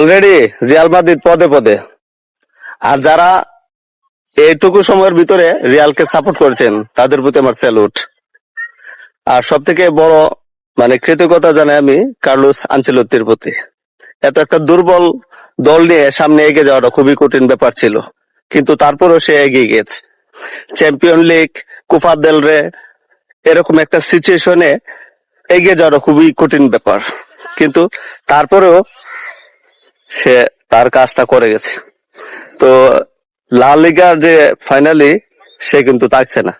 Already Real Madrid পদে পদে। আর যারা এইটুকু সময়ের ভিতরে রিয়ালকে সাপোর্ট করেছেন, তাদের প্রতি আমার স্যালুট আর সব থেকে বড় মানে কৃতজ্ঞতা জানাই আমি কার্লোস আঞ্চলত্তির প্রতি। এত একটা দুর্বল দল নিয়ে সামনে এগিয়ে যাওয়াটা খুবই কঠিন ব্যাপার ছিল। কিন্তু তারপরেও সে এগিয়ে গেছে চ্যাম্পিয়ন লিগ কুফা দেল রে এরকম একটা সিচুয়েশনে এগিয়ে যাওয়াটা খুবই কঠিন ব্যাপার। কিন্তু তারপরেও সে তার কাজটা করে গেছে। তো লিগার যে ফাইনালি সে কিন্তু থাকছে না।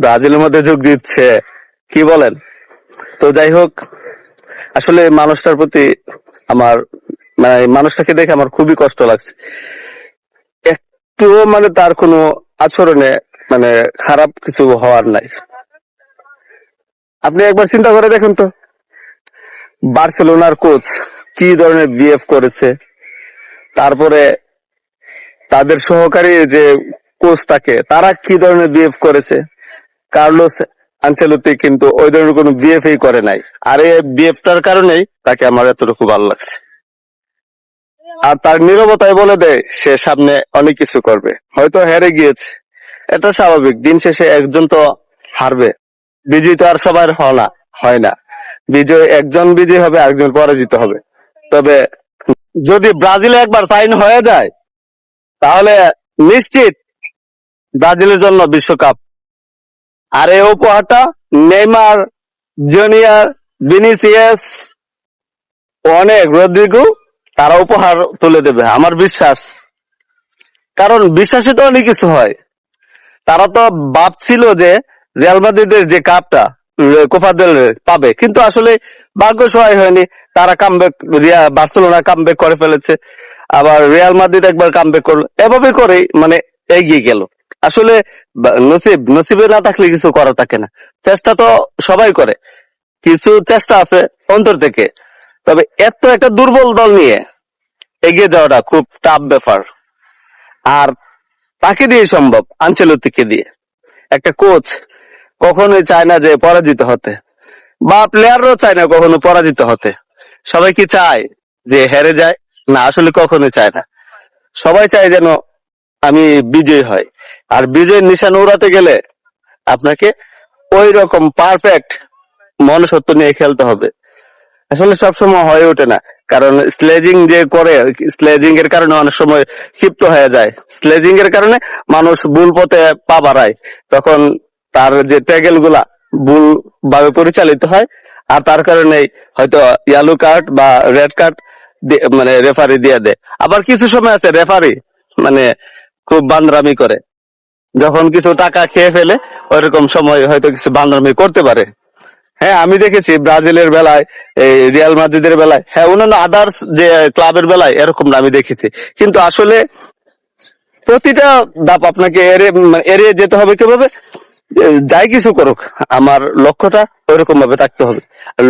ব্রাজিলের মধ্যে যোগ দিচ্ছে, কি বলেন? তো যাই হোক, আসলে মানুষটার প্রতি আমার মানে মানুষটাকে দেখে আমার খুবই কষ্ট লাগছে। একটুও মানে তার কোনো আচরণে মানে খারাপ কিছু হওয়ার নাই। আপনি একবার চিন্তা করে দেখুন তো। বার্সেলোনার কোচ কি ধরনের বিহেভ করেছে? তারপরে তাদের সহকারী যে কোচ থাকে তারা কি ধরনের বিহেভ করেছে? কার্লোস আঞ্চেলতি কিন্তু ওই ধরনের কোনো বিএফই করে নাই। আর এই বিএফটার কারণেই তাকে আমার এতটুকু ভালো লাগছে। আর তার নিরবতায় বলে দেয়, সে সামনে অনেক কিছু করবে। হয়তো হেরে গিয়েছে। এটা স্বাভাবিক। দিন শেষে একজন তো হারবে। বিজয়ী তো আর সবার হয় না হয় না। বিজয় একজন বিজয়ী হবে একজন পরাজিত হবে। তবে যদি ব্রাজিলে একবার সাইন হয়ে যায়, তাহলে নিশ্চিত ব্রাজিলের জন্য বিশ্বকাপ। আর এই উপহারটা নেইমার, জুনিয়র, ভিনিসিয়াস অনেক রদ্রিগো, তারা উপহার তুলে দেবে, আমার বিশ্বাস। কারণ বিশ্বাসে তো অনেক কিছু হয়। তারা তো ভাবছিল যে রিয়াল মাদ্রিদের যে কাপটা কোপা দেল পাবে, কিন্তু আসলে ভাগ্য সহায় হয়নি। তারা কামব্যাক বার্সেলোনা কামব্যাক করে ফেলেছে, আবার রিয়াল মাদ্রিদ একবার কামব্যাক করল। এভাবে করেই মানে এগিয়ে গেল। আসলে নসিব, নসিবে না থাকলে কিছু করা থাকে না। চেষ্টা তো সবাই করে। কিছু চেষ্টা আছে অন্তর থেকে। তবে এত একটা দুর্বল দল নিয়ে এগিয়ে যাওয়াটা খুব টাফ ব্যাপার। আর তাকে দিয়ে সম্ভব আঞ্চলতিকে দিয়ে। একটা কোচ কখনোই চায় না যে পরাজিত হতে। বা প্লেয়াররাও চায় না কখনো পরাজিত হতে। সবাই কি চায় যে হেরে যায়? না, আসলে কখনো চায় না। সবাই চায় যেন আমি বিজয়ী হয় আর বিজয়ের নিশান উড়াতে গেলে আপনাকে ওই রকম পারফেক্ট মনসত্ব নিয়ে খেলতে হবে। আসলে সবসময় হয়ে ওঠে না। কারণ স্লেজিং যে করে স্লেজিং এর কারণে অনেক সময় ক্ষিপ্ত হয়ে যায়। স্লেজিং এর কারণে মানুষ ভুল পথে পা বাড়ায়। তখন তার যে ট্যাগেলগুলা ভুল ভাবে পরিচালিত হয় আর তার কারণে হয়তো ইয়েলো কার্ড বা রেড কার্ড মানে রেফারি দিয়ে দেয়। আবার কিছু সময় আছে রেফারি মানে খুব বান্দরামি করে। যখন কিছু টাকা খেয়ে ফেলে, ওইরকম সময় হয়তো কিছু বান্দরামি করতে পারে। হ্যাঁ আমি দেখেছি ব্রাজিলের বেলায়, এই রিয়াল মাদ্রিদের বেলায় হ্যাঁ অন্যান্য আদার্স যে ক্লাবের বেলায় এরকম আমি দেখেছি। কিন্তু আসলে প্রতিটা ধাপ আপনাকে এড়িয়ে মানে যেতে হবে কীভাবে? যাই কিছু করুক, আমার লক্ষ্যটা ওইরকম ভাবে থাকতে হবে।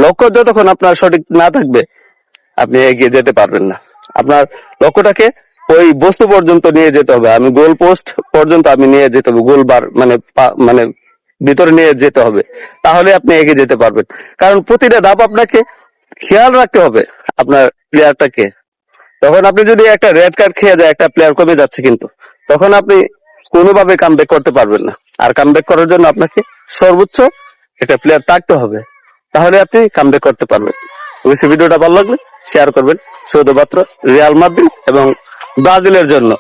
লক্ষ্য যতক্ষণ আপনার সঠিক না থাকবে, আপনি এগিয়ে যেতে পারবেন না। আপনার লক্ষ্যটাকে ওই বস্তু পর্যন্ত নিয়ে যেতে হবে। আমি গোল পোস্ট পর্যন্ত আমি নিয়ে যেতে হবে, গোল বার মানে মানে ভিতরে নিয়ে যেতে হবে। তাহলে আপনি এগিয়ে যেতে পারবেন। কারণ প্রতিটা ধাপ আপনাকে খেয়াল রাখতে হবে আপনার প্লেয়ারটাকে। তখন আপনি যদি একটা রেড কার্ড খেয়ে যায়, একটা প্লেয়ার কমে যাচ্ছে কিন্তু, তখন আপনি কোনোভাবে কামব্যাক করতে পারবেন না। আর কামব্যাক করার জন্য আপনাকে সর্বোচ্চ এটা প্লেয়ার থাকতে হবে। তাহলে আপনি কামব্যাক করতে পারবেন। অবশ্যই ভিডিওটা ভালো লাগলে শেয়ার করবেন। শুধুমাত্র রিয়াল মাদ্রিদ এবং ব্রাজিলের জন্য।